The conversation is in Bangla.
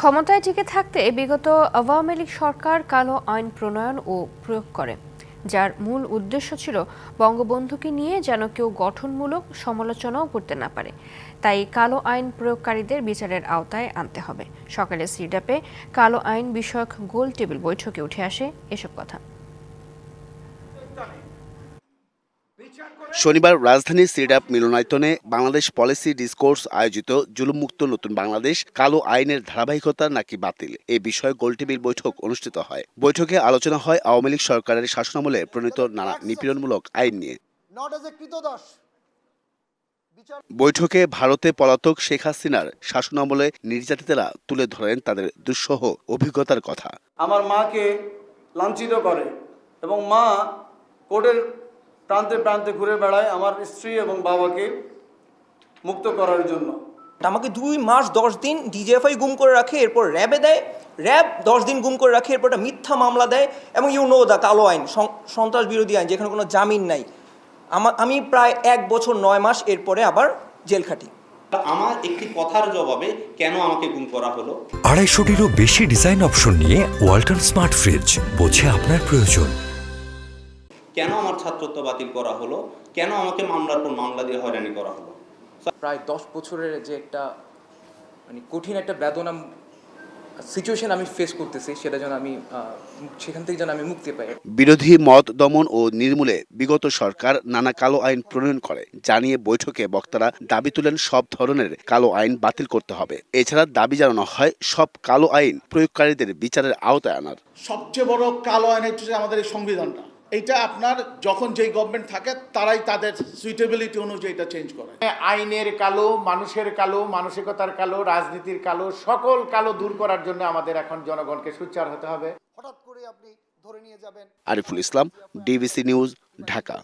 ক্ষমতায় টিকে থাকতে বিগত আওয়ামী লীগ সরকার কালো আইন প্রণয়ন ও প্রয়োগ করে, যার মূল উদ্দেশ্য ছিল বঙ্গবন্ধুকে নিয়ে যেন কেউ গঠনমূলক সমালোচনাও করতে না পারে। তাই কালো আইন প্রয়োগকারীদের বিচারের আওতায় আনতে হবে। সকালে সিডাপে কালো আইন বিষয়ক গোল টেবিল বৈঠকে উঠে আসে এসব কথা। শনিবার রাজধানীর সিডাপ মিলনায়তনে বাংলাদেশ পলিসি ডিসকোর্স আয়োজিত জুলুমুক্ত নতুন বাংলাদেশ কালো আইনের ধারাবাহিকতা নাকি বাতিল? এ বিষয়ে গোলটেবিল বৈঠক অনুষ্ঠিত হয়। বৈঠকে আলোচনা হয় আওয়ামী লীগ সরকারের শাসনামলে প্রণীত নানা নিপীড়নমূলক আইন নিয়ে। বৈঠকে ভারতে পলাতক শেখ হাসিনার শাসনামলে নির্যাতিতেরা তুলে ধরেন তাদের দুঃসহ অভিজ্ঞতার কথা। আমার মাকে লাঞ্ছিত করে এবং মা কোর্টের প্রান্তে প্রান্তে ঘুরে বেড়ায় আমার স্ত্রী এবং বাবাকে মুক্ত করার জন্য। আমাকে দুই মাস দশ দিন ডিজিএফআই গুম করে রাখে এরপর র্যাবে দেয়। র্যাব দশ দিন গুম করে রাখে এরপর একটা মিথ্যা মামলা দেয় এবং ইউ নো দা কালো আইন সন্ত্রাস বিরোধী আইন যেখানে কোনো জামিন নাই। আমার আমি প্রায় এক বছর নয় মাস এরপরে আবার জেল খাটি। আমার একটি কথার জবাবে কেন আমাকে গুম করা হলো? আড়াইশোটিরও বেশি ডিজাইন অপশন নিয়ে ওয়ালটন স্মার্ট ফ্রিজ বোঝে আপনার প্রয়োজন। কেন আমার ছাত্রত্ব বাতিল করা হলো? কেন আমাকে মামলার পর মামলা দিয়ে হয়রানি করা হলো? প্রায় দশ বছরের যে একটা মানে কঠিন একটা বেদনা সিচুয়েশন আমি ফেস করতেছি সেটা যেন আমি সেখান থেকে যেন আমি মুক্তি পাই। বিরোধী মত দমন ও নির্মূলে বিগত সরকার নানা কালো আইন প্রণয়ন করে জানিয়ে বৈঠকে বক্তারা দাবি তুলেন সব ধরনের কালো আইন বাতিল করতে হবে। এছাড়া দাবি জানানো হয় সব কালো আইন প্রয়োগকারীদের বিচারের আওতায় আনার। সবচেয়ে বড় কালো আইন হচ্ছে আমাদের এই সংবিধানটা। এইটা আপনার যখন যেই গভর্নমেন্ট থাকে তারাই তাদের সুইটেবিলিটি অনুযায়ী এটা চেঞ্জ করে। আইনের কালো মানুষের কালো মানসিকতার কালো রাজনীতির কালো সকল কালো দূর করার জন্য আমাদের এখন জনগণকে সুচার হতে হবে। হঠাৎ করে আপনি ধরে নিয়ে যাবেন। Ariful Islam DBC news Dhaka.